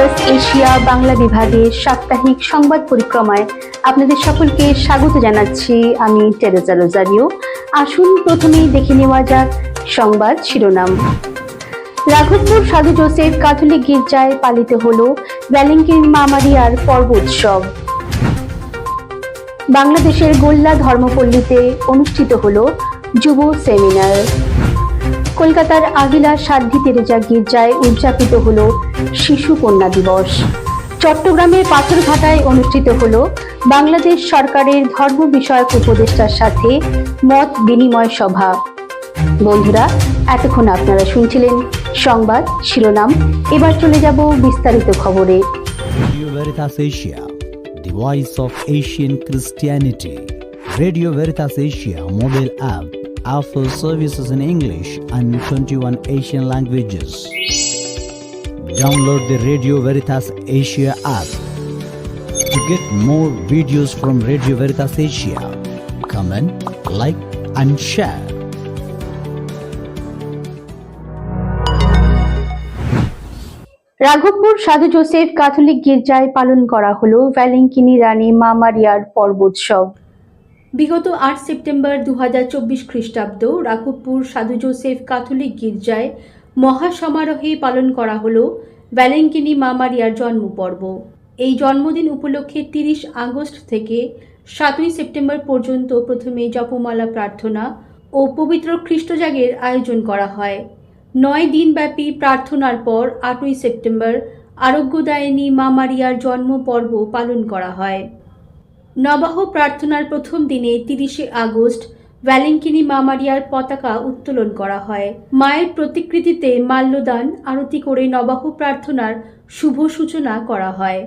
Plus Asia Bangla বিভাগের সাপ্তাহিক সংবাদ পরিক্রমায় আপনাদের সকলকে স্বাগত জানাচ্ছি আমি টেরেজা রোজারিও। আসুন প্রথমেই দেখে নেওয়া যাক সংবাদ শিরোনাম। রাঘবপুর সাধু জোসেফ ক্যাথলিক গির্জায় পালিত হল ভ্যালেন্টিন মামারিয়ার পর্ব উৎসব। বাংলাদেশের গোল্লা ধর্মপল্লীতে অনুষ্ঠিত হল যুব সেমিনার। কলকাতার আগিলা সাধ্বী তেরেজা গির্জায় উদযাপিত হল শিশু কন্যা দিবস। চট্টগ্রামের পাথরঘাটায় অনুষ্ঠিত হল বাংলাদেশ সরকারের ধর্ম বিষয়ক উপদেষ্টার সাথে মত বিনিময় সভা। বন্ধুরা এতক্ষণ আপনারা শুনছিলেন সংবাদ শিরোনাম। এবার চলে যাব বিস্তারিত খবরে। Asia, the voice of Asian Christianity. Radio Veritas Asia offers services in English and 21 Asian languages. Download the Radio Veritas Asia app to get more videos from Radio Veritas Asia. Comment, like, and share. Raghabpur সাধু Joseph Catholic গির্জায় পালন করা হলো ভ্যালেঙ্কিনি রানী মা মারিয়ার পর্বোৎসব বিগত আট September দু হাজার চব্বিশ খ্রিস্টাব্দ রাঘবপুর সাধু জোসেফ ক্যাথলিক গির্জায় মহাসমারোহে পালন করা হল ভ্যালেঙ্কিনি মা মারিয়ার জন্মপর্ব। এই জন্মদিন উপলক্ষে তিরিশ আগস্ট থেকে সাতই সেপ্টেম্বর পর্যন্ত প্রথমে জপমালা প্রার্থনা ও পবিত্র খ্রিস্টজাগের আয়োজন করা হয়। নয় দিনব্যাপী প্রার্থনার পর আটই সেপ্টেম্বর আরোগ্যদায়িনী মা মারিয়ার জন্ম পর্ব পালন করা হয়। নবাহ প্রার্থনার প্রথম দিনে তিরিশে আগস্ট ভ্যালেঙ্কিনি মামারিয়ার পতাকা উত্তোলন করা হয়। মায়ের প্রতিকৃতিতে মাল্যদান, আরতি করে নবাহ প্রার্থনার শুভ সূচনা করা হয়।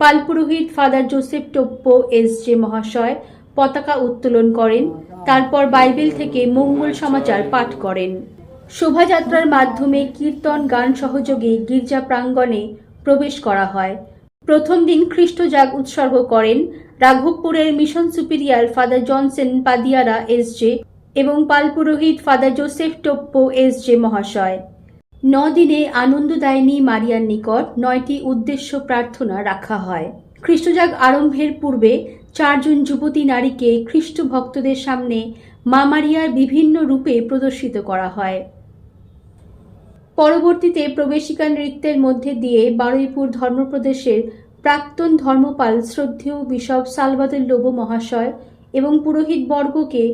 পালপুরোহিত father Joseph Toppo S J মহাশয় পতাকা উত্তোলন করেন, তারপর বাইবেল থেকে মঙ্গল সমাচার পাঠ করেন। শোভাযাত্রার মাধ্যমে কীর্তন, গান সহযোগে গির্জা প্রাঙ্গণে প্রবেশ করা হয়। প্রথম দিন খ্রিস্টজাগ উৎসর্গ করেন রাঘবপুরের mission superior father Johnson Padiyara S J এবং পালপুরোহিত father Joseph Toppo S J মহাশয়। ন দিনে আনন্দদায়িনী মারিয়ার নিকট, নয়টি উদ্দেশ্য প্রার্থনা রাখা হয়। খ্রিস্টজাগ আরম্ভের পূর্বে চারজন যুবতী নারীকে খ্রিস্ট ভক্তদের সামনে মা মারিয়ার বিভিন্ন রূপে প্রদর্শিত করা হয়। পরবর্তীতে প্রবেশিকা নৃত্যের মধ্যে দিয়ে বারুইপুর ধর্মপ্রদেশের প্রাক্তন ধর্মপাল শ্রদ্ধেয় বিশপ সালবাদুল লোবো মহাশয় এবং পুরোহিত বর্গকে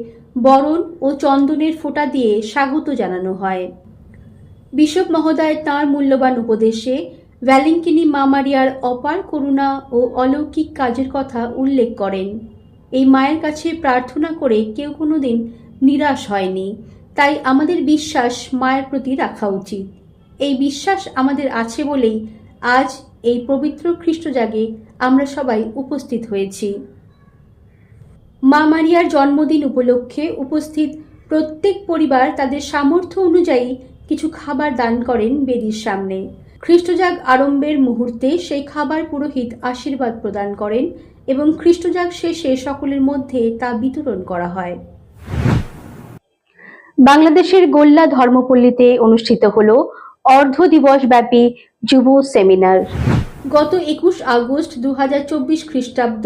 বরণ ও চন্দনের ফোঁটা দিয়ে স্বাগত জানানো হয়। বিশপ মহোদয় তাঁর মূল্যবান উপদেশে ভ্যালেঙ্কিনি মামারিয়ার অপার করুণা ও অলৌকিক কাজের কথা উল্লেখ করেন। এই মায়ের কাছে প্রার্থনা করে কেউ কোনোদিন নিরাশ হয়নি। তাই আমাদের বিশ্বাস মায়ের প্রতি রাখা উচিত। এই বিশ্বাস আমাদের আছে বলেই আজ এই পবিত্র খ্রিস্টজাগে আমরা সবাই উপস্থিত হয়েছি। মা মারিয়ার জন্মদিন উপলক্ষে উপস্থিত প্রত্যেক পরিবার তাদের সামর্থ্য অনুযায়ী কিছু খাবার দান করেন বেদির সামনে। খ্রিস্টজাগ আরম্ভের মুহূর্তে সেই খাবার পুরোহিত আশীর্বাদ প্রদান করেন এবং খ্রিস্টজাগ শেষে সকলের মধ্যে তা বিতরণ করা হয়। বাংলাদেশের গোল্লা ধর্মপল্লীতে অনুষ্ঠিত হল অর্ধ দিবস ব্যাপী যুব সেমিনার। গত একুশ আগস্ট দু হাজার চব্বিশ খ্রিস্টাব্দ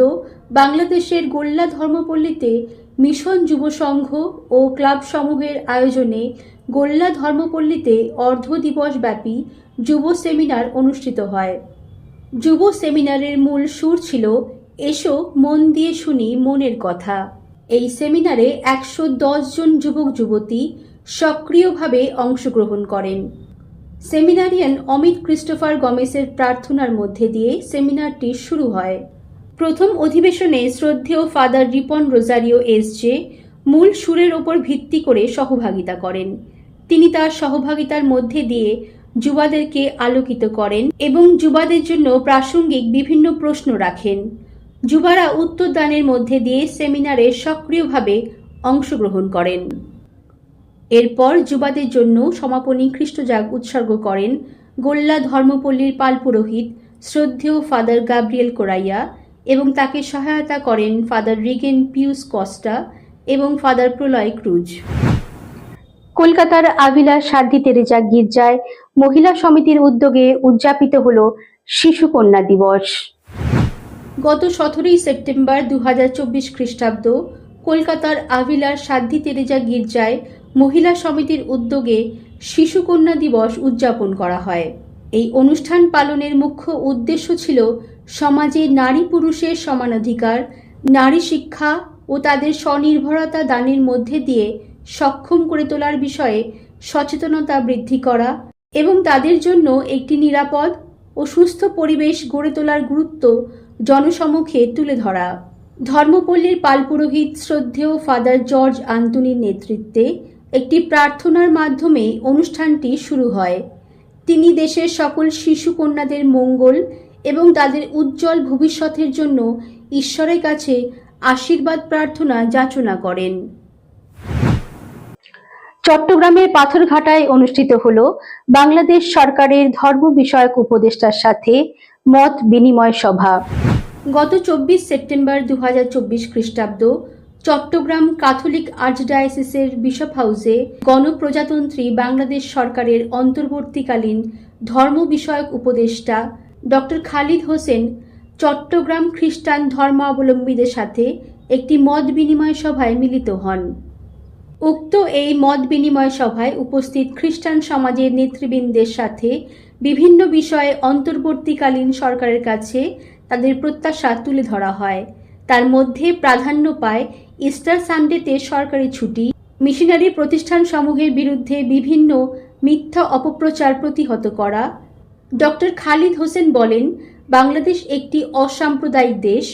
বাংলাদেশের গোল্লা ধর্মপল্লীতে মিশন যুব সংঘ ও ক্লাব সমূহের আয়োজনে গোল্লা ধর্মপল্লীতে অর্ধ দিবস ব্যাপী যুব সেমিনার অনুষ্ঠিত হয়। যুব সেমিনারের মূল সুর ছিল এসো, মন দিয়ে শুনি মনের কথা। এই সেমিনারে একশো জন যুবক যুবতী সক্রিয়ভাবে অংশগ্রহণ করেন। সেমিনারিয়ান অমিত ক্রিস্টোফার গমেসের প্রার্থনার মধ্যে দিয়ে সেমিনারটি শুরু হয়। প্রথম অধিবেশনে শ্রদ্ধেয় father Ripon Rozario S J মূল সুরের ওপর ভিত্তি করে সহভাগিতা করেন। তিনি তার সহভাগিতার মধ্যে দিয়ে যুবাদেরকে আলোকিত করেন এবং যুবাদের জন্য প্রাসঙ্গিক বিভিন্ন প্রশ্ন রাখেন। যুবারা উত্তরদানের মধ্যে দিয়ে সেমিনারে সক্রিয়ভাবে অংশগ্রহণ করেন। এরপর যুবাদের জন্য সমাপনী খ্রিস্টজাগ উৎসর্গ করেন গোল্লা ধর্মপল্লীর পাল পুরোহিত শ্রদ্ধেয় ফাদার গাব্রিয়েল কোরাইয়া এবং তাকে সহায়তা করেন ফাদার রিগেন পিউস কস্টা এবং ফাদার প্রলয় ক্রুজ। কলকাতার আভিলা সাধ্বী তেরেজা গির্জায় মহিলা সমিতির উদ্যোগে উদযাপিত হল শিশু কন্যা দিবস। গত সতেরোই সেপ্টেম্বর দু হাজার চব্বিশ খ্রিস্টাব্দ, কলকাতার আভিলার সাধ্বী তেরেজা গির্জায় মহিলা সমিতির উদ্যোগে শিশু কন্যা দিবস উদযাপন করা হয়। এই অনুষ্ঠান পালনের মুখ্য উদ্দেশ্য ছিল সমাজে নারী পুরুষের সমানাধিকার, নারী শিক্ষা ও তাদের স্বনির্ভরতা দানের মধ্যে দিয়ে সক্ষম করে তোলার বিষয়ে সচেতনতা বৃদ্ধি করা এবং তাদের জন্য একটি নিরাপদ ও সুস্থ পরিবেশ গড়ে তোলার গুরুত্ব জনসমক্ষে তুলে ধরা। ধর্মপল্লীর পালপুরোহিত শ্রদ্ধেয় ফাদার জর্জ আন্তনির নেতৃত্বে একটি প্রার্থনার মাধ্যমে অনুষ্ঠানটি শুরু হয়। তিনি দেশের সকল শিশু কন্যাদের মঙ্গল এবং তাদের উজ্জ্বল ভবিষ্যতের জন্য ঈশ্বরের কাছে আশীর্বাদ প্রার্থনা যাচনা করেন। চট্টগ্রামের পাথরঘাটায় অনুষ্ঠিত হল বাংলাদেশ সরকারের ধর্ম বিষয়ক উপদেষ্টার সাথে মত বিনিময় সভা। গত চব্বিশ সেপ্টেম্বর দু হাজার চব্বিশ খ্রিস্টাব্দ চট্টগ্রাম ক্যাথলিক আর্চডায়াসিসের বিশপ হাউসে গণপ্রজাতন্ত্রী বাংলাদেশ সরকারের অন্তর্বর্তীকালীন ধর্ম বিষয়ক উপদেষ্টা ডক্টর খালিদ হোসেন চট্টগ্রাম খ্রিস্টান ধর্মাবলম্বীদের সাথে একটি মত বিনিময় সভায় মিলিত হন। উক্ত এই মত বিনিময় সভায় উপস্থিত খ্রিস্টান সমাজের নেতৃবৃন্দের সাথে বিভিন্ন বিষয়ে অন্তর্বর্তীকালীন সরকারের কাছে তাদের প্রত্যাশা তুলে ধরা হয়। তার মধ্যে প্রাধান্য পায় ইস্টার সানডেতে সরকারি ছুটি, মিশনারি প্রতিষ্ঠান সমূহের বিরুদ্ধে বিভিন্ন মিথ্যা অপপ্রচার প্রতিহত করা। ডক্টর খালিদ হোসেন বলেন, বাংলাদেশ একটি অসাম্প্রদায়িক দেশ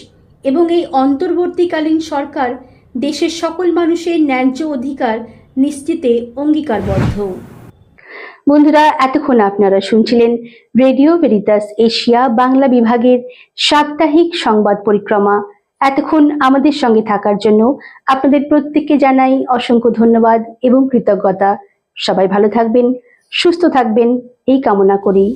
এবং এই অন্তর্বর্তীকালীন সরকার দেশের সকল মানুষের ন্যায্য অধিকার নিশ্চিতে অঙ্গীকারবদ্ধ। বন্ধুরা, এতক্ষণ আপনারা শুনছিলেন রেডিও ভেরিতাস এশিয়া বাংলা বিভাগের সাপ্তাহিক সংবাদ পরিক্রমা। এতক্ষণ আমাদের সঙ্গে থাকার জন্য আপনাদের প্রত্যেককে জানাই অসংখ্য ধন্যবাদ এবং কৃতজ্ঞতা। সবাই ভালো থাকবেন, সুস্থ থাকবেন, এই কামনা করি।